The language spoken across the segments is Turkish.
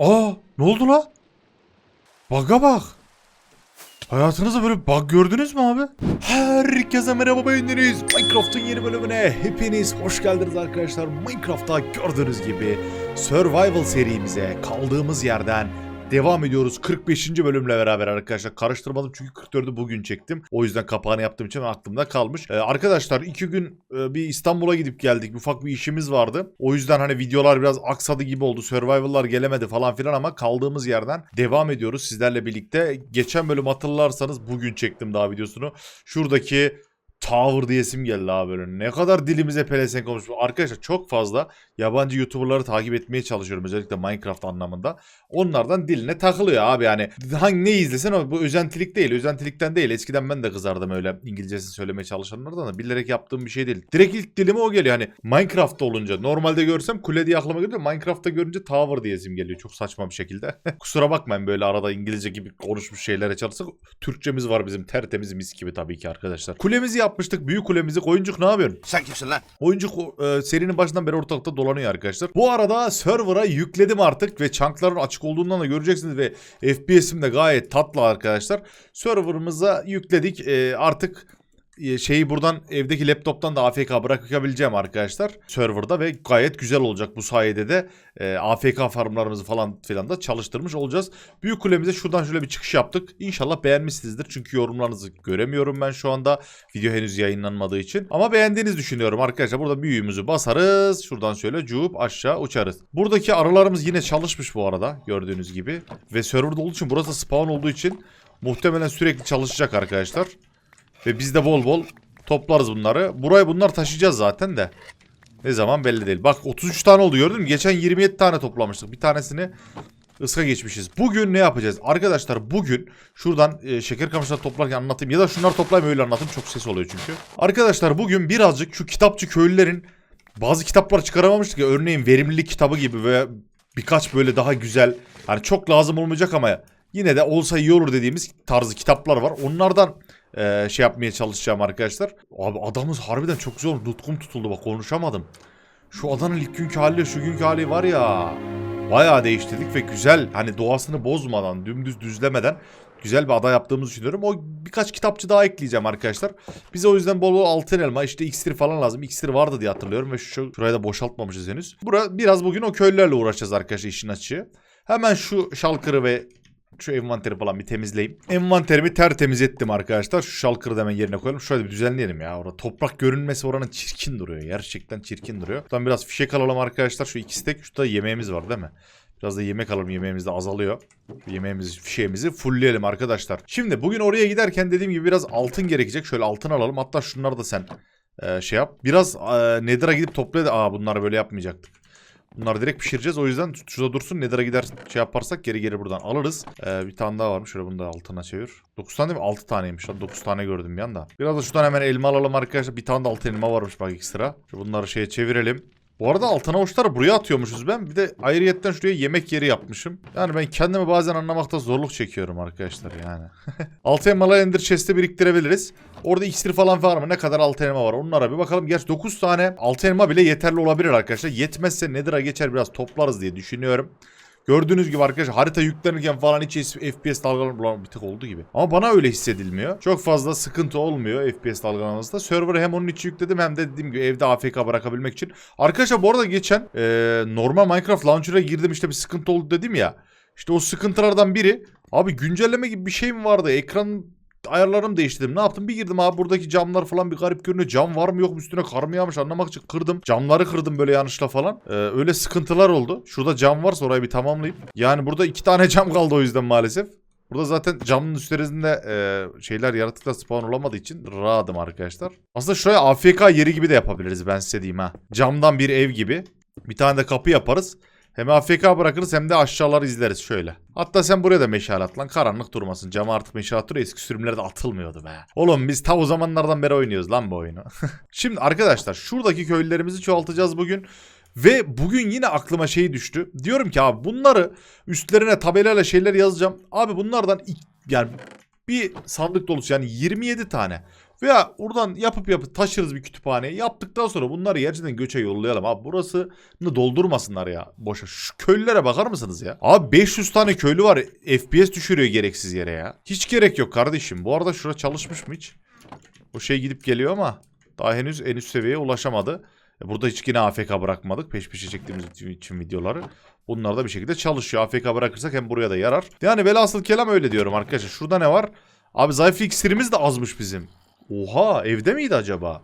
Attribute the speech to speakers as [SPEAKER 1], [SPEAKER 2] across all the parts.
[SPEAKER 1] Aa ne oldu la? Bug'a bak. Hayatınızda böyle bug gördünüz mü abi? Herkese merhaba beğendiniz. Minecraft'ın yeni bölümüne hepiniz hoş geldiniz arkadaşlar. Minecraft'ta gördüğünüz gibi Survival serimize kaldığımız yerden devam ediyoruz. 45. bölümle beraber arkadaşlar. Karıştırmadım çünkü 44'ü bugün çektim. O yüzden kapağını yaptığım için aklımda kalmış. Ee, arkadaşlar iki gün e, bir İstanbul'a gidip geldik. Ufak bir işimiz vardı. O yüzden hani videolar biraz aksadı gibi oldu. Survival'lar gelemedi falan filan ama kaldığımız yerden devam ediyoruz sizlerle birlikte. Geçen bölüm hatırlarsanız bugün çektim daha videosunu. Şuradaki Tower diyesim geldi abi böyle. Ne kadar dilimize pelesenk olmuş. Arkadaşlar çok fazla yabancı YouTuber'ları takip etmeye çalışıyorum. Özellikle Minecraft anlamında. Onlardan diline takılıyor abi yani. Hangi ne izlesen o bu özentilik değil. Özentilikten değil. Eskiden ben de kızardım öyle İngilizcesini söylemeye çalışanlardan da bilerek yaptığım bir şey değil. Direkt ilk dilime o geliyor. Hani Minecraft'ta olunca normalde görsem kule diye aklıma geliyor. Minecraft'ta görünce Tower diyesim geliyor. Çok saçma bir şekilde. Kusura bakmayın böyle arada İngilizce gibi konuşmuş şeylere çalışsak. Türkçemiz var bizim tertemiz mis gibi tabii ki arkadaşlar. Kulemizi yapmıştık. Büyük kulemizi. Koyuncuk ne yapıyorsun?
[SPEAKER 2] Sen kimsin lan?
[SPEAKER 1] Oyuncuk e, serinin başından beri ortalıkta dolanıyor arkadaşlar. Bu arada server'a yükledim artık ve chunkların açık olduğundan da göreceksiniz ve FPS'im de gayet tatlı arkadaşlar. Server'ımıza yükledik. E, artık şeyi buradan evdeki laptoptan da AFK bırakabileceğim arkadaşlar serverda ve gayet güzel olacak bu sayede de e, AFK farmlarımızı falan filan da çalıştırmış olacağız. Büyük kulemize şuradan şöyle bir çıkış yaptık. İnşallah beğenmişsinizdir çünkü yorumlarınızı göremiyorum ben şu anda video henüz yayınlanmadığı için. Ama beğendiğinizi düşünüyorum arkadaşlar. Burada büyüğümüzü basarız. Şuradan şöyle cuup aşağı uçarız. Buradaki arılarımız yine çalışmış bu arada gördüğünüz gibi. Ve serverda olduğu için burası spawn olduğu için muhtemelen sürekli çalışacak arkadaşlar. Ve biz de bol bol toplarız bunları. Buraya bunlar taşıyacağız zaten de. Ne zaman belli değil. Bak 33 tane oldu gördün mü? Geçen 27 tane toplamıştık. Bir tanesini ıska geçmişiz. Bugün ne yapacağız? Arkadaşlar bugün şuradan e, şeker kamışları toplarken anlatayım. Ya da şunları toplayayım öyle anlatayım. Çok ses oluyor çünkü. Arkadaşlar bugün birazcık şu kitapçı köylülerin bazı kitaplar çıkaramamıştık ya. Örneğin verimlilik kitabı gibi veya birkaç böyle daha güzel. Hani çok lazım olmayacak ama yine de olsa iyi olur dediğimiz tarzı kitaplar var. Onlardan e, şey yapmaya çalışacağım arkadaşlar. Abi adamız harbiden çok oldu. Nutkum tutuldu bak konuşamadım. Şu adanın ilk günkü hali şu günkü hali var ya. Bayağı değiştirdik ve güzel hani doğasını bozmadan dümdüz düzlemeden güzel bir ada yaptığımızı düşünüyorum. O birkaç kitapçı daha ekleyeceğim arkadaşlar. Bize o yüzden bol bol altın elma işte iksir falan lazım. İksir vardı diye hatırlıyorum ve şu şurayı da boşaltmamışız henüz. Bura, biraz bugün o köylülerle uğraşacağız arkadaşlar işin açığı. Hemen şu şalkırı ve şu envanteri falan bir temizleyeyim. Envanterimi tertemiz ettim arkadaşlar. Şu şalkırı da hemen yerine koyalım. Şöyle bir düzenleyelim ya. Orada toprak görünmesi oranın çirkin duruyor. Gerçekten çirkin duruyor. Buradan biraz fişek alalım arkadaşlar. Şu iki stek. Şurada yemeğimiz var değil mi? Biraz da yemek alalım. Yemeğimiz de azalıyor. Yemeğimizi, fişeğimizi fullleyelim arkadaşlar. Şimdi bugün oraya giderken dediğim gibi biraz altın gerekecek. Şöyle altın alalım. Hatta şunları da sen e, şey yap. Biraz e, Nether'a gidip toplayalım. Aa bunları böyle yapmayacaktık. Bunları direkt pişireceğiz. O yüzden şurada dursun. Nether'a gider şey yaparsak geri geri buradan alırız. Ee, bir tane daha varmış. Şöyle bunu da altına çevir. 9 tane değil mi? 6 taneymiş. 9 tane gördüm bir anda. Biraz da şuradan hemen elma alalım arkadaşlar. Bir tane de altın elma varmış bak ekstra. Şu bunları şeye çevirelim. Bu arada altın avuçları buraya atıyormuşuz ben. Bir de ayrıyetten şuraya yemek yeri yapmışım. Yani ben kendimi bazen anlamakta zorluk çekiyorum arkadaşlar yani. altın elmalı ender biriktirebiliriz. Orada iksir falan var mı? Ne kadar altın elma var? Onlara bir bakalım. Gerçi 9 tane altın elma bile yeterli olabilir arkadaşlar. Yetmezse Nether'a geçer biraz toplarız diye düşünüyorum. Gördüğünüz gibi arkadaşlar harita yüklenirken falan hiç FPS dalgalanma bir tık oldu gibi. Ama bana öyle hissedilmiyor. Çok fazla sıkıntı olmuyor FPS dalgalanmasında. Server'ı hem onun için yükledim hem de dediğim gibi evde AFK bırakabilmek için. Arkadaşlar bu arada geçen e, normal Minecraft Launcher'a girdim işte bir sıkıntı oldu dedim ya. İşte o sıkıntılardan biri abi güncelleme gibi bir şey mi vardı? Ekran ayarlarımı değiştirdim. Ne yaptım? Bir girdim abi buradaki camlar falan bir garip görünüyor. Cam var mı yok mu üstüne kar mı yağmış anlamak için kırdım. Camları kırdım böyle yanlışla falan. Ee, öyle sıkıntılar oldu. Şurada cam varsa orayı bir tamamlayayım. Yani burada iki tane cam kaldı o yüzden maalesef. Burada zaten camın üstlerinde e, şeyler yaratıklar spawn olamadığı için rahatım arkadaşlar. Aslında şuraya AFK yeri gibi de yapabiliriz ben size diyeyim ha. Camdan bir ev gibi. Bir tane de kapı yaparız. Hem AFK bırakırız hem de aşağıları izleriz şöyle. Hatta sen buraya da meşale at lan karanlık durmasın. Cama artık meşale atıyor eski sürümlerde atılmıyordu be. Oğlum biz ta o zamanlardan beri oynuyoruz lan bu oyunu. Şimdi arkadaşlar şuradaki köylülerimizi çoğaltacağız bugün. Ve bugün yine aklıma şey düştü. Diyorum ki abi bunları üstlerine tabelayla şeyler yazacağım. Abi bunlardan yani Bir sandık dolusu yani 27 tane. Veya buradan yapıp yapıp taşırız bir kütüphaneye. Yaptıktan sonra bunları gerçekten göçe yollayalım. Abi burasını doldurmasınlar ya. Boşa. Şu köylülere bakar mısınız ya? Abi 500 tane köylü var. FPS düşürüyor gereksiz yere ya. Hiç gerek yok kardeşim. Bu arada şura çalışmış mı hiç? O şey gidip geliyor ama daha henüz en üst seviyeye ulaşamadı. E, Burada hiç yine AFK bırakmadık. Peş peşe çektiğimiz için videoları. Bunlar da bir şekilde çalışıyor. AFK bırakırsak hem buraya da yarar. Yani velhasıl kelam öyle diyorum arkadaşlar. Şurada ne var? Abi zayıf iksirimiz de azmış bizim. Oha evde miydi acaba?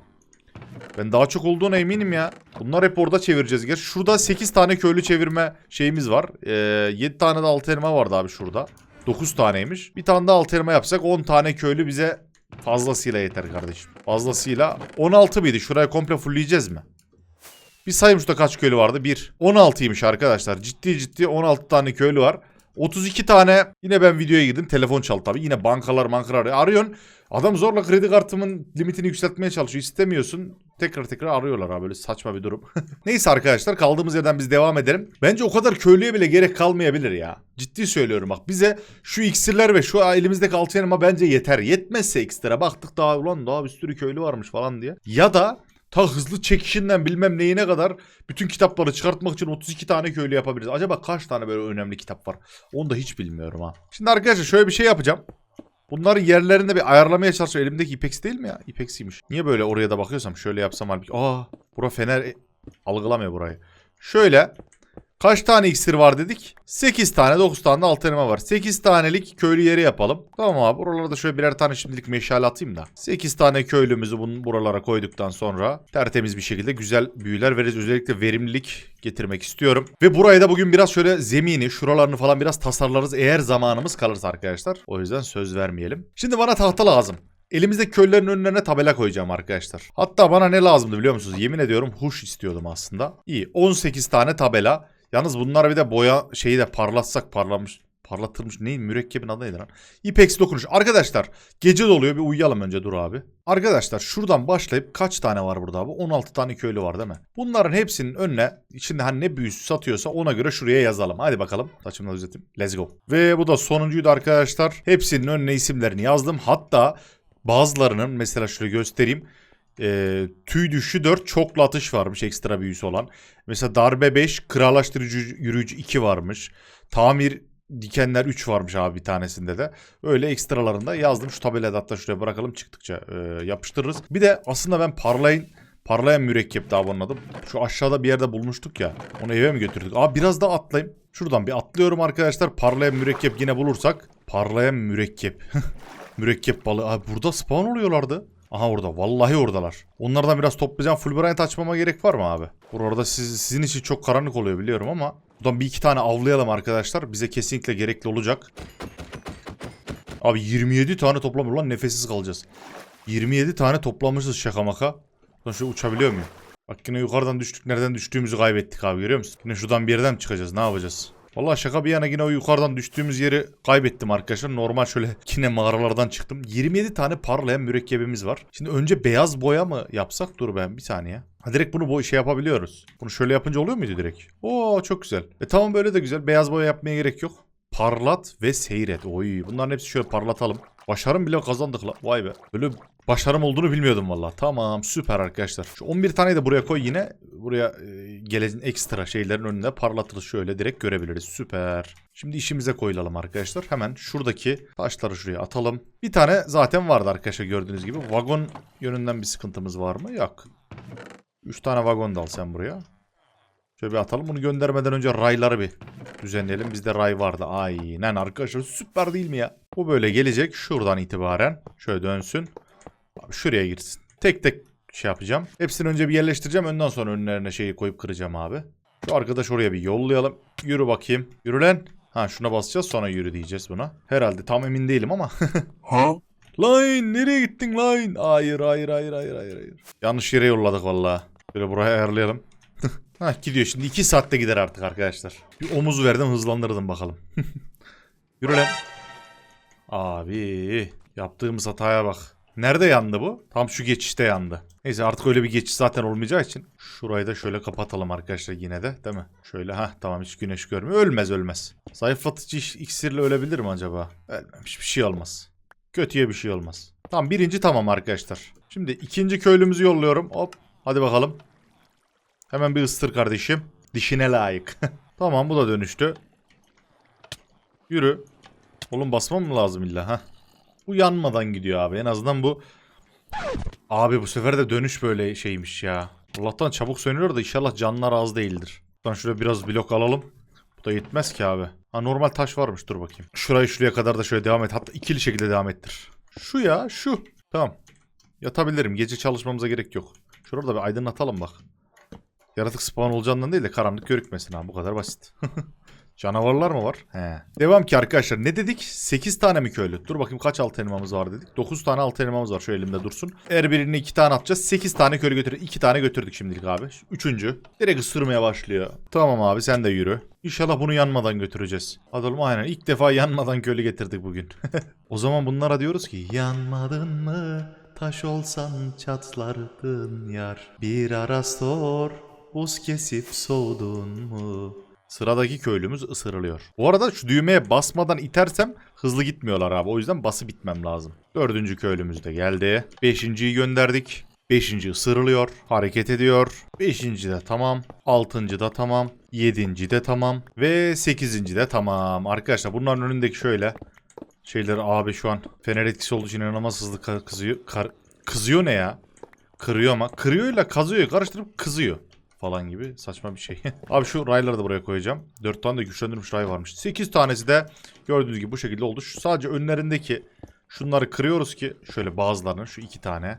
[SPEAKER 1] Ben daha çok olduğuna eminim ya. Bunlar hep orada çevireceğiz. Gerçi şurada 8 tane köylü çevirme şeyimiz var. Ee, 7 tane de altı elma vardı abi şurada. 9 taneymiş. Bir tane de altı elma yapsak 10 tane köylü bize fazlasıyla yeter kardeşim. Fazlasıyla 16 mıydı? Şuraya komple fullleyeceğiz mi? Bir sayayım şurada kaç köylü vardı? 1. 16'ymış arkadaşlar. Ciddi ciddi 16 tane köylü var. 32 tane yine ben videoya girdim. Telefon çaldı tabii. Yine bankalar bankalar arıyor. Arıyorsun. Adam zorla kredi kartımın limitini yükseltmeye çalışıyor. İstemiyorsun. Tekrar tekrar arıyorlar abi. Böyle saçma bir durum. Neyse arkadaşlar kaldığımız yerden biz devam edelim. Bence o kadar köylüye bile gerek kalmayabilir ya. Ciddi söylüyorum bak. Bize şu iksirler ve şu elimizdeki altı elma bence yeter. Yetmezse ekstra baktık daha ulan daha bir sürü köylü varmış falan diye. Ya da ta hızlı çekişinden bilmem neyine kadar bütün kitapları çıkartmak için 32 tane köylü yapabiliriz. Acaba kaç tane böyle önemli kitap var? Onu da hiç bilmiyorum ha. Şimdi arkadaşlar şöyle bir şey yapacağım. Bunların yerlerinde bir ayarlamaya çalışıyorum. Elimdeki ipeksi değil mi ya? İpeksiymiş. Niye böyle oraya da bakıyorsam şöyle yapsam halbuki. Aa, bura fener e, algılamıyor burayı. Şöyle Kaç tane iksir var dedik? 8 tane 9 tane de altı elma var. 8 tanelik köylü yeri yapalım. Tamam abi buralara da şöyle birer tane şimdilik meşale atayım da. 8 tane köylümüzü bunun buralara koyduktan sonra tertemiz bir şekilde güzel büyüler veririz. Özellikle verimlilik getirmek istiyorum. Ve burayı da bugün biraz şöyle zemini şuralarını falan biraz tasarlarız eğer zamanımız kalırsa arkadaşlar. O yüzden söz vermeyelim. Şimdi bana tahta lazım. Elimizde köylerin önlerine tabela koyacağım arkadaşlar. Hatta bana ne lazımdı biliyor musunuz? Yemin ediyorum huş istiyordum aslında. İyi 18 tane tabela. Yalnız bunlar bir de boya şeyi de parlatsak parlamış. Parlatılmış neyin mürekkebin adı neydi lan? İpeksi dokunuş. Arkadaşlar gece doluyor bir uyuyalım önce dur abi. Arkadaşlar şuradan başlayıp kaç tane var burada abi? 16 tane köylü var değil mi? Bunların hepsinin önüne içinde hani ne büyüsü satıyorsa ona göre şuraya yazalım. Hadi bakalım. Saçımla düzelteyim. Let's go. Ve bu da sonuncuydu arkadaşlar. Hepsinin önüne isimlerini yazdım. Hatta bazılarının mesela şöyle göstereyim. E, tüy düşü 4 çoklu atış varmış ekstra büyüsü olan. Mesela darbe 5 krallaştırıcı yürüyücü 2 varmış. Tamir dikenler 3 varmış abi bir tanesinde de. Öyle ekstralarında yazdım. Şu tabelada da hatta şuraya bırakalım çıktıkça e, yapıştırırız. Bir de aslında ben parlayın Parlayan mürekkep daha bunun adı. Şu aşağıda bir yerde bulmuştuk ya. Onu eve mi götürdük? Aa biraz daha atlayayım. Şuradan bir atlıyorum arkadaşlar. Parlayan mürekkep yine bulursak. Parlayan mürekkep. mürekkep balığı. Abi burada spawn oluyorlardı. Aha orada. Vallahi oradalar. Onlardan biraz toplayacağım. Fulbright açmama gerek var mı abi? Burada siz, sizin için çok karanlık oluyor biliyorum ama. Buradan bir iki tane avlayalım arkadaşlar. Bize kesinlikle gerekli olacak. Abi 27 tane toplamış lan nefessiz kalacağız. 27 tane toplamışız şaka maka. Lan şu uçabiliyor muyum? Bak yine yukarıdan düştük. Nereden düştüğümüzü kaybettik abi görüyor musun? Yine şuradan bir yerden çıkacağız? Ne yapacağız? Vallahi şaka bir yana yine o yukarıdan düştüğümüz yeri kaybettim arkadaşlar. Normal şöyle yine mağaralardan çıktım. 27 tane parlayan mürekkebimiz var. Şimdi önce beyaz boya mı yapsak? Dur ben bir saniye. Ha direkt bunu boy şey yapabiliyoruz. Bunu şöyle yapınca oluyor muydu direkt? Oo çok güzel. E tamam böyle de güzel. Beyaz boya yapmaya gerek yok. Parlat ve seyret. Oy bunların hepsi şöyle parlatalım. Başarım bile kazandık la. Vay be. Böyle başarım olduğunu bilmiyordum valla. Tamam süper arkadaşlar. Şu 11 taneyi de buraya koy yine. Buraya e, gelen ekstra şeylerin önünde parlatırız şöyle direkt görebiliriz. Süper. Şimdi işimize koyulalım arkadaşlar. Hemen şuradaki taşları şuraya atalım. Bir tane zaten vardı arkadaşlar gördüğünüz gibi. Vagon yönünden bir sıkıntımız var mı? Yok. 3 tane vagon da al sen buraya. Şöyle bir atalım. Bunu göndermeden önce rayları bir düzenleyelim. Bizde ray vardı. Aynen arkadaşlar süper değil mi ya? Bu böyle gelecek. Şuradan itibaren şöyle dönsün. Abi şuraya girsin. Tek tek şey yapacağım. Hepsini önce bir yerleştireceğim. Ondan sonra önlerine şeyi koyup kıracağım abi. Şu arkadaş oraya bir yollayalım. Yürü bakayım. Yürü lan. Ha şuna basacağız sonra yürü diyeceğiz buna. Herhalde tam emin değilim ama.
[SPEAKER 2] Ha?
[SPEAKER 1] Line nereye gittin line? Hayır hayır hayır hayır hayır hayır. Yanlış yere yolladık valla. Böyle buraya ayarlayalım. ha gidiyor şimdi 2 saatte gider artık arkadaşlar. Bir omuz verdim hızlandırdım bakalım. Yürü lan. Abi yaptığımız hataya bak. Nerede yandı bu? Tam şu geçişte yandı. Neyse artık öyle bir geçiş zaten olmayacağı için. Şurayı da şöyle kapatalım arkadaşlar yine de değil mi? Şöyle ha tamam hiç güneş görmüyor. Ölmez ölmez. Zayıflatıcı iksirle ölebilir mi acaba? Ölmemiş bir şey olmaz. Kötüye bir şey olmaz. Tamam birinci tamam arkadaşlar. Şimdi ikinci köylümüzü yolluyorum. Hop hadi bakalım. Hemen bir ıstır kardeşim. Dişine layık. tamam bu da dönüştü. Yürü. Oğlum basmam mı lazım illa ha? Bu yanmadan gidiyor abi. En azından bu... Abi bu sefer de dönüş böyle şeymiş ya. Allah'tan çabuk sönüyor da inşallah canlar az değildir. Buradan şuraya biraz blok alalım. Bu da yetmez ki abi. Ha normal taş varmış dur bakayım. Şurayı şuraya kadar da şöyle devam et. Hatta ikili şekilde devam ettir. Şu ya şu. Tamam. Yatabilirim. Gece çalışmamıza gerek yok. Şurada bir aydınlatalım bak. Yaratık spawn olacağından değil de karanlık görükmesin ha. Bu kadar basit. Canavarlar mı var? He. Devam ki arkadaşlar. Ne dedik? 8 tane mi köylü? Dur bakayım kaç altı elmamız var dedik. 9 tane altı elmamız var. Şu elimde dursun. Her birini 2 tane atacağız. 8 tane köylü götürdük. 2 tane götürdük şimdilik abi. Üçüncü. Direkt ısırmaya başlıyor. Tamam abi sen de yürü. İnşallah bunu yanmadan götüreceğiz. Hadi oğlum aynen. İlk defa yanmadan köylü getirdik bugün. o zaman bunlara diyoruz ki yanmadın mı? Taş olsan çatlardın yar. Bir ara sor. Buz kesip soğudun mu? Sıradaki köylümüz ısırılıyor. Bu arada şu düğmeye basmadan itersem hızlı gitmiyorlar abi. O yüzden bası bitmem lazım. Dördüncü köylümüz de geldi. Beşinciyi gönderdik. Beşinci ısırılıyor. Hareket ediyor. Beşinci de tamam. Altıncı da tamam. Yedinci de tamam. Ve sekizinci de tamam. Arkadaşlar bunların önündeki şöyle şeyleri abi şu an fener etkisi olduğu için inanılmaz hızlı kızıyor. Kar- kızıyor ne ya? Kırıyor ama. Kırıyorla kazıyor. Karıştırıp kızıyor falan gibi saçma bir şey. Abi şu rayları da buraya koyacağım. 4 tane de güçlendirilmiş ray varmış. 8 tanesi de gördüğünüz gibi bu şekilde oldu. Şu sadece önlerindeki şunları kırıyoruz ki şöyle bazılarını şu iki tane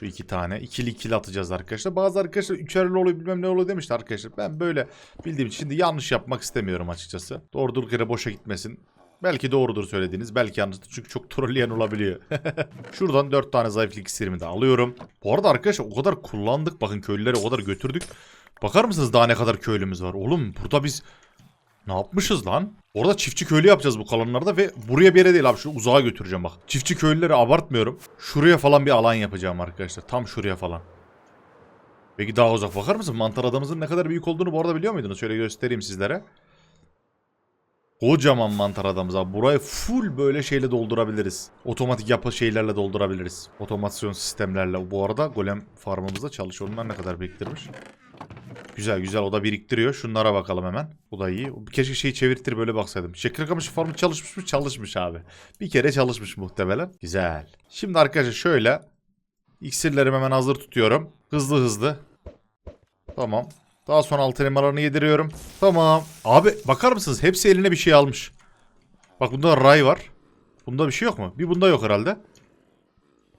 [SPEAKER 1] şu iki tane ikili ikili atacağız arkadaşlar. Bazı arkadaşlar üçerli oluyor bilmem ne oluyor demişti arkadaşlar. Ben böyle bildiğim için şimdi yanlış yapmak istemiyorum açıkçası. Doğru durduk yere boşa gitmesin. Belki doğrudur söylediğiniz. Belki yanlıştır. Çünkü çok trolleyen olabiliyor. Şuradan 4 tane zayıflık iksirimi de alıyorum. Bu arada arkadaşlar o kadar kullandık. Bakın köylüleri o kadar götürdük. Bakar mısınız daha ne kadar köylümüz var? Oğlum burada biz ne yapmışız lan? Orada çiftçi köylü yapacağız bu kalanlarda ve buraya bir yere değil abi şu uzağa götüreceğim bak. Çiftçi köylüleri abartmıyorum. Şuraya falan bir alan yapacağım arkadaşlar. Tam şuraya falan. Peki daha uzak bakar mısın? Mantar adamımızın ne kadar büyük olduğunu bu arada biliyor muydunuz? Şöyle göstereyim sizlere. Kocaman mantar adamız abi. Burayı full böyle şeyle doldurabiliriz. Otomatik yapı şeylerle doldurabiliriz. Otomasyon sistemlerle. Bu arada golem farmımızda çalışıyor. Onlar ne kadar biriktirmiş. Güzel güzel o da biriktiriyor. Şunlara bakalım hemen. Bu da iyi. Keşke şeyi çevirtir böyle baksaydım. Şeker kamışı farmı çalışmış mı? Çalışmış abi. Bir kere çalışmış muhtemelen. Güzel. Şimdi arkadaşlar şöyle. İksirlerimi hemen hazır tutuyorum. Hızlı hızlı. Tamam. Daha sonra altın elmalarını yediriyorum. Tamam. Abi bakar mısınız? Hepsi eline bir şey almış. Bak bunda ray var. Bunda bir şey yok mu? Bir bunda yok herhalde.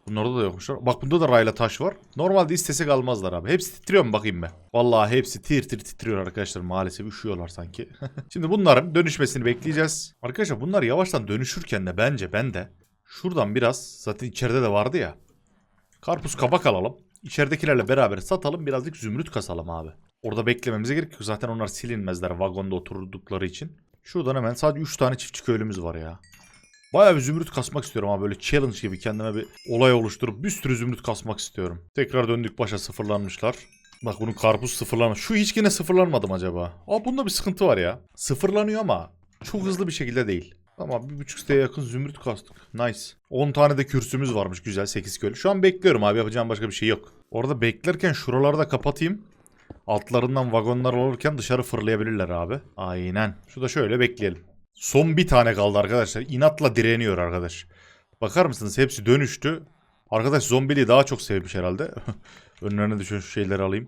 [SPEAKER 1] Bunlarda da yokmuşlar. Bak bunda da rayla taş var. Normalde istesek almazlar abi. Hepsi titriyor mu bakayım ben. Vallahi hepsi tir tir titriyor arkadaşlar. Maalesef üşüyorlar sanki. Şimdi bunların dönüşmesini bekleyeceğiz. Arkadaşlar bunlar yavaştan dönüşürken de bence ben de şuradan biraz zaten içeride de vardı ya. Karpuz kabak alalım. İçeridekilerle beraber satalım. Birazcık zümrüt kasalım abi. Orada beklememize gerek yok. Zaten onlar silinmezler vagonda oturdukları için. Şuradan hemen sadece 3 tane çiftçi köylümüz var ya. Bayağı bir zümrüt kasmak istiyorum ama böyle challenge gibi kendime bir olay oluşturup bir sürü zümrüt kasmak istiyorum. Tekrar döndük başa sıfırlanmışlar. Bak bunun karpuz sıfırlanmış. Şu hiç yine sıfırlanmadım acaba? Aa bunda bir sıkıntı var ya. Sıfırlanıyor ama çok hızlı bir şekilde değil. Tamam bir buçuk siteye yakın zümrüt kastık. Nice. 10 tane de kürsümüz varmış güzel 8 köylü. Şu an bekliyorum abi yapacağım başka bir şey yok. Orada beklerken şuraları da kapatayım. Altlarından vagonlar olurken dışarı fırlayabilirler abi. Aynen. Şu da şöyle bekleyelim. Son bir tane kaldı arkadaşlar. İnatla direniyor arkadaş. Bakar mısınız hepsi dönüştü. Arkadaş zombiliği daha çok sevmiş herhalde. Önlerine düşen şu şeyleri alayım.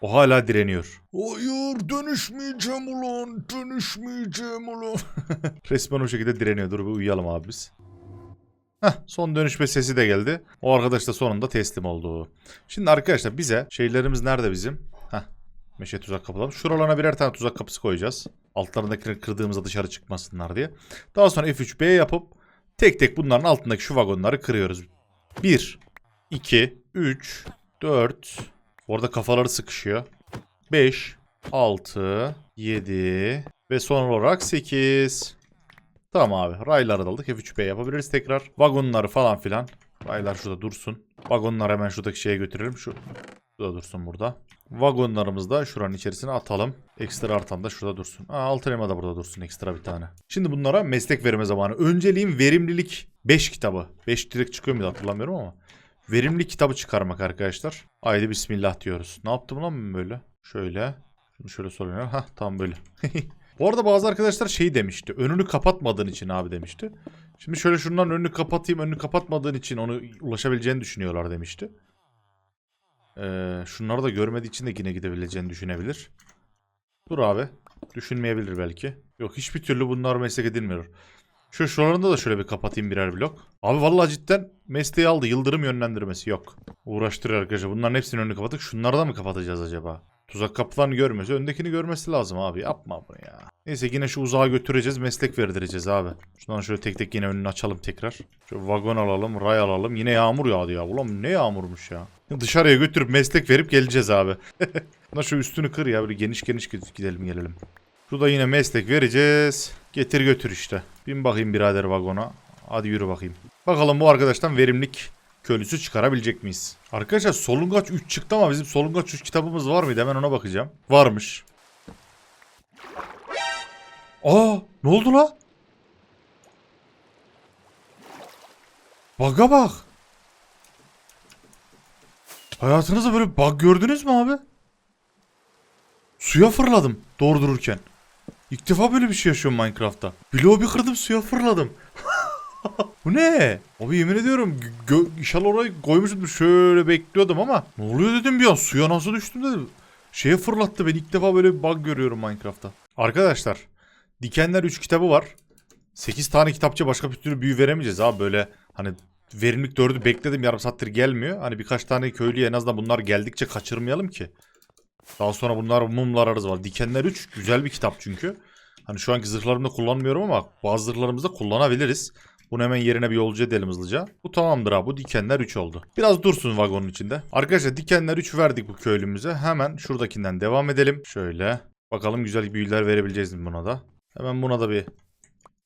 [SPEAKER 1] O hala direniyor. Hayır dönüşmeyeceğim ulan. Dönüşmeyeceğim ulan. Resmen o şekilde direniyor. Dur bir uyuyalım abi biz. Heh, son dönüşme sesi de geldi. O arkadaş da sonunda teslim oldu. Şimdi arkadaşlar bize şeylerimiz nerede bizim? Heh, meşe tuzak kapıları. Şuralarına birer tane tuzak kapısı koyacağız. Altlarındakileri kırdığımızda dışarı çıkmasınlar diye. Daha sonra F3B yapıp tek tek bunların altındaki şu vagonları kırıyoruz. 1, 2, 3, 4. Orada kafaları sıkışıyor. 5, 6, 7 ve son olarak 8. Tamam abi. Rayları da aldık. F3B yapabiliriz tekrar. Vagonları falan filan. Raylar şurada dursun. Vagonları hemen şuradaki şeye götürelim. Şu da dursun burada. Vagonlarımızı da şuranın içerisine atalım. Ekstra artan da şurada dursun. Aa, altın elma da burada dursun ekstra bir tane. Şimdi bunlara meslek verme zamanı. Önceliğim verimlilik 5 kitabı. 5 direkt çıkıyor mu hatırlamıyorum ama. Verimlilik kitabı çıkarmak arkadaşlar. Haydi bismillah diyoruz. Ne yaptım lan böyle? Şöyle. Şunu şöyle soruyorum. Hah tam böyle. Bu arada bazı arkadaşlar şey demişti. Önünü kapatmadığın için abi demişti. Şimdi şöyle şundan önünü kapatayım. Önünü kapatmadığın için onu ulaşabileceğini düşünüyorlar demişti. Ee, şunları da görmediği için de yine gidebileceğini düşünebilir. Dur abi. Düşünmeyebilir belki. Yok hiçbir türlü bunlar meslek edilmiyor. Şu şuralarında da şöyle bir kapatayım birer blok. Abi vallahi cidden mesleği aldı. Yıldırım yönlendirmesi yok. Uğraştırıyor arkadaşlar. Bunların hepsinin önünü kapattık. Şunları da mı kapatacağız acaba? Tuzak kapılarını görmüyorsa öndekini görmesi lazım abi. Yapma bunu ya. Neyse yine şu uzağa götüreceğiz. Meslek verdireceğiz abi. Şundan şöyle tek tek yine önünü açalım tekrar. Şöyle vagon alalım. Ray alalım. Yine yağmur yağdı ya. Ulan ne yağmurmuş ya. Dışarıya götürüp meslek verip geleceğiz abi. Buna şu üstünü kır ya. Böyle geniş geniş gidelim gelelim. Şurada yine meslek vereceğiz. Getir götür işte. Bin bakayım birader vagona. Hadi yürü bakayım. Bakalım bu arkadaştan verimlilik köylüsü çıkarabilecek miyiz? Arkadaşlar solungaç 3 çıktı ama bizim solungaç 3 kitabımız var mıydı? Hemen ona bakacağım. Varmış. Aa ne oldu la? Bug'a bak. Hayatınızda böyle bug gördünüz mü abi? Suya fırladım doğru dururken. İlk defa böyle bir şey yaşıyorum Minecraft'ta. Bloğu bir kırdım suya fırladım. Bu ne? Abi yemin ediyorum inşallah orayı koymuşumdur şöyle bekliyordum ama ne oluyor dedim bir an suya nasıl düştüm dedim. Şeye fırlattı ben ilk defa böyle bir bug görüyorum Minecraft'ta. Arkadaşlar Dikenler 3 kitabı var. 8 tane kitapçı başka bir türlü büyü veremeyeceğiz abi böyle hani verimlilik 4'ü bekledim yarım saattir gelmiyor. Hani birkaç tane köylüye en azından bunlar geldikçe kaçırmayalım ki. Daha sonra bunlar mumlar ararız var. Dikenler 3 güzel bir kitap çünkü. Hani şu anki zırhlarımda kullanmıyorum ama bazı zırhlarımızda kullanabiliriz. Bunu hemen yerine bir yolcu edelim hızlıca. Bu tamamdır abi. Bu dikenler 3 oldu. Biraz dursun vagonun içinde. Arkadaşlar dikenler 3 verdik bu köylümüze. Hemen şuradakinden devam edelim. Şöyle. Bakalım güzel büyüler verebileceğiz mi buna da. Hemen buna da bir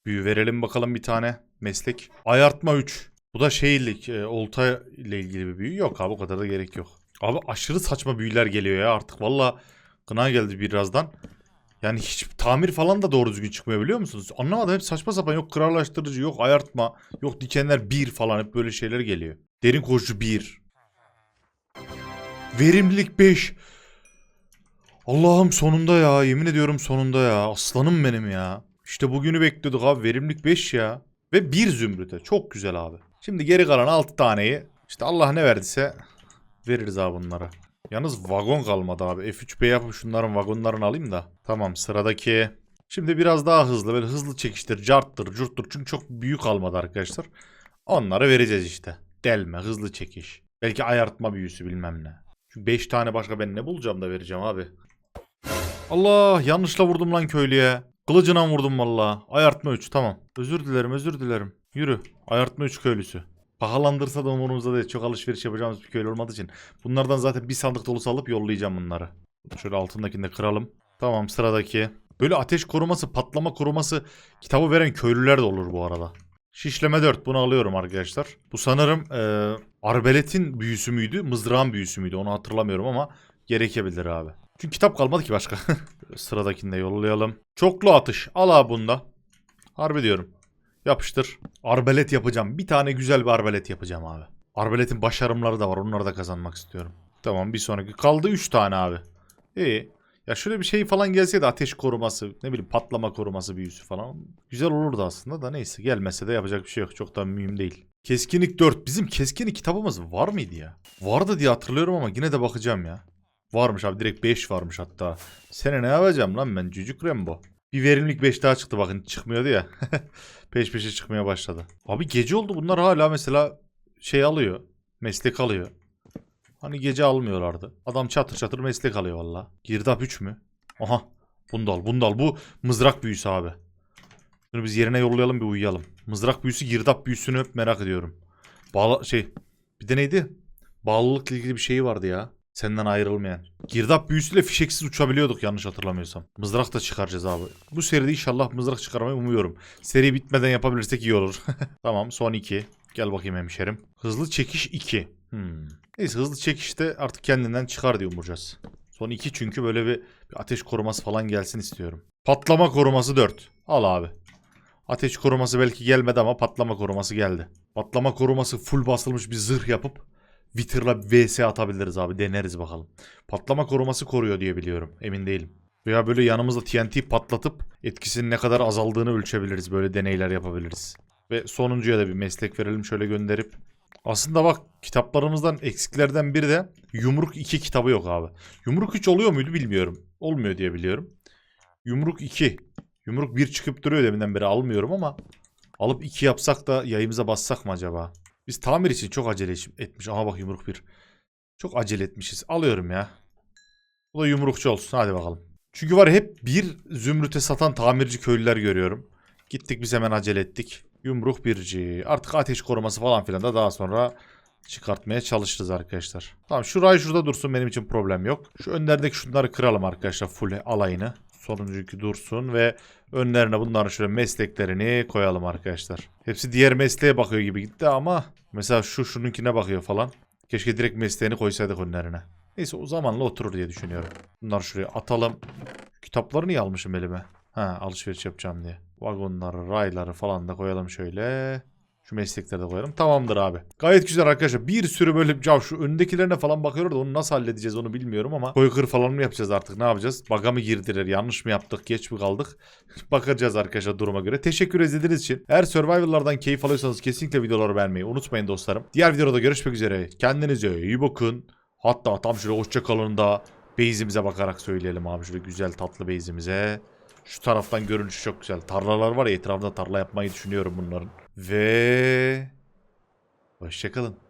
[SPEAKER 1] büyü verelim bakalım bir tane. Meslek. Ayartma 3. Bu da şeylik, e, olta ile ilgili bir büyü. Yok abi o kadar da gerek yok. Abi aşırı saçma büyüler geliyor ya artık. Valla gına geldi birazdan. Yani hiç tamir falan da doğru düzgün çıkmıyor biliyor musunuz? Anlamadım hep saçma sapan yok krallaştırıcı yok ayartma yok dikenler 1 falan hep böyle şeyler geliyor. Derin koşucu 1. Verimlilik 5. Allah'ım sonunda ya yemin ediyorum sonunda ya aslanım benim ya. İşte bugünü bekliyorduk abi verimlilik 5 ya. Ve 1 zümrüte çok güzel abi. Şimdi geri kalan 6 taneyi işte Allah ne verdiyse veririz abi bunlara. Yalnız vagon kalmadı abi. F3B yapıp şunların vagonlarını alayım da. Tamam sıradaki. Şimdi biraz daha hızlı böyle hızlı çekiştir, carttır, curttur. Çünkü çok büyük kalmadı arkadaşlar. Onları vereceğiz işte. Delme, hızlı çekiş. Belki ayartma büyüsü bilmem ne. Çünkü 5 tane başka ben ne bulacağım da vereceğim abi. Allah yanlışla vurdum lan köylüye. Kılıcına vurdum valla. Ayartma 3 tamam. Özür dilerim özür dilerim. Yürü. Ayartma 3 köylüsü. Pahalandırsa da umurumuzda değil. Çok alışveriş yapacağımız bir köylü olmadığı için. Bunlardan zaten bir sandık dolusu alıp yollayacağım bunları. Şöyle altındakini de kıralım. Tamam sıradaki. Böyle ateş koruması, patlama koruması kitabı veren köylüler de olur bu arada. Şişleme 4 bunu alıyorum arkadaşlar. Bu sanırım eee arbeletin büyüsü müydü, mızrağın büyüsü müydü onu hatırlamıyorum ama gerekebilir abi. Çünkü kitap kalmadı ki başka. Sıradakini de yollayalım. Çoklu atış. Al abi bunda. Harbi diyorum. Yapıştır. Arbelet yapacağım. Bir tane güzel bir arbelet yapacağım abi. Arbeletin başarımları da var. Onları da kazanmak istiyorum. Tamam bir sonraki. Kaldı 3 tane abi. İyi. Ya şöyle bir şey falan gelseydi ateş koruması, ne bileyim patlama koruması büyüsü falan. Güzel olurdu aslında da neyse gelmese de yapacak bir şey yok. Çok da mühim değil. Keskinlik 4. Bizim keskinlik kitabımız var mıydı ya? Vardı diye hatırlıyorum ama yine de bakacağım ya. Varmış abi direkt 5 varmış hatta. Sene ne yapacağım lan ben cücük Rembo. Bir verimlilik 5 daha çıktı bakın çıkmıyordu ya. peş peşe çıkmaya başladı. Abi gece oldu bunlar hala mesela şey alıyor. Meslek alıyor. Hani gece almıyorlardı. Adam çatır çatır meslek alıyor valla. Girdap 3 mü? Aha. Bundal bundal bu mızrak büyüsü abi. Bunu biz yerine yollayalım bir uyuyalım. Mızrak büyüsü girdap büyüsünü hep merak ediyorum. Bağla şey bir de neydi? Bağlılıkla ilgili bir şey vardı ya. Senden ayrılmayan. Girdap büyüsüyle fişeksiz uçabiliyorduk yanlış hatırlamıyorsam. Mızrak da çıkaracağız abi. Bu seride inşallah mızrak çıkarmayı umuyorum. Seri bitmeden yapabilirsek iyi olur. tamam son iki. Gel bakayım hemşerim. Hızlı çekiş 2. Hmm. Neyse hızlı çekişte artık kendinden çıkar diye umuracağız. Son 2 çünkü böyle bir, bir ateş koruması falan gelsin istiyorum. Patlama koruması 4. Al abi. Ateş koruması belki gelmedi ama patlama koruması geldi. Patlama koruması full basılmış bir zırh yapıp Wither'la vs atabiliriz abi. Deneriz bakalım. Patlama koruması koruyor diye biliyorum. Emin değilim. Veya böyle yanımızda TNT patlatıp etkisinin ne kadar azaldığını ölçebiliriz. Böyle deneyler yapabiliriz. Ve sonuncuya da bir meslek verelim şöyle gönderip. Aslında bak kitaplarımızdan eksiklerden biri de Yumruk 2 kitabı yok abi. Yumruk 3 oluyor muydu bilmiyorum. Olmuyor diye biliyorum. Yumruk 2. Yumruk 1 çıkıp duruyor deminden beri almıyorum ama alıp 2 yapsak da yayımıza bassak mı acaba? Biz tamir için çok acele iş- etmiş. Aha bak yumruk 1. Çok acele etmişiz. Alıyorum ya. Bu da yumrukçu olsun. Hadi bakalım. Çünkü var hep bir zümrüte satan tamirci köylüler görüyorum. Gittik biz hemen acele ettik. Yumruk birci. Artık ateş koruması falan filan da daha sonra çıkartmaya çalışırız arkadaşlar. Tamam şu ray şurada dursun benim için problem yok. Şu önlerdeki şunları kıralım arkadaşlar full alayını. Sonuncuki dursun ve önlerine bunların şöyle mesleklerini koyalım arkadaşlar. Hepsi diğer mesleğe bakıyor gibi gitti ama mesela şu şununkine bakıyor falan. Keşke direkt mesleğini koysaydık önlerine. Neyse o zamanla oturur diye düşünüyorum. Bunları şuraya atalım. Kitapları niye almışım elime? Ha alışveriş yapacağım diye. Vagonları, rayları falan da koyalım şöyle. Şu meslekleri de koyalım. Tamamdır abi. Gayet güzel arkadaşlar. Bir sürü böyle ya şu öndekilerine falan bakıyorlar da onu nasıl halledeceğiz onu bilmiyorum ama koy kır falan mı yapacağız artık ne yapacağız? Baga mı girdiler? Yanlış mı yaptık? Geç mi kaldık? Bakacağız arkadaşlar duruma göre. Teşekkür izlediğiniz için. Eğer Survival'lardan keyif alıyorsanız kesinlikle videoları beğenmeyi unutmayın dostlarım. Diğer videoda görüşmek üzere. Kendinize iyi bakın. Hatta tam şöyle hoşçakalın da base'imize bakarak söyleyelim abi. Şöyle güzel tatlı base'imize. Şu taraftan görünüşü çok güzel. Tarlalar var ya etrafında tarla yapmayı düşünüyorum bunların. Ve... Hoşçakalın.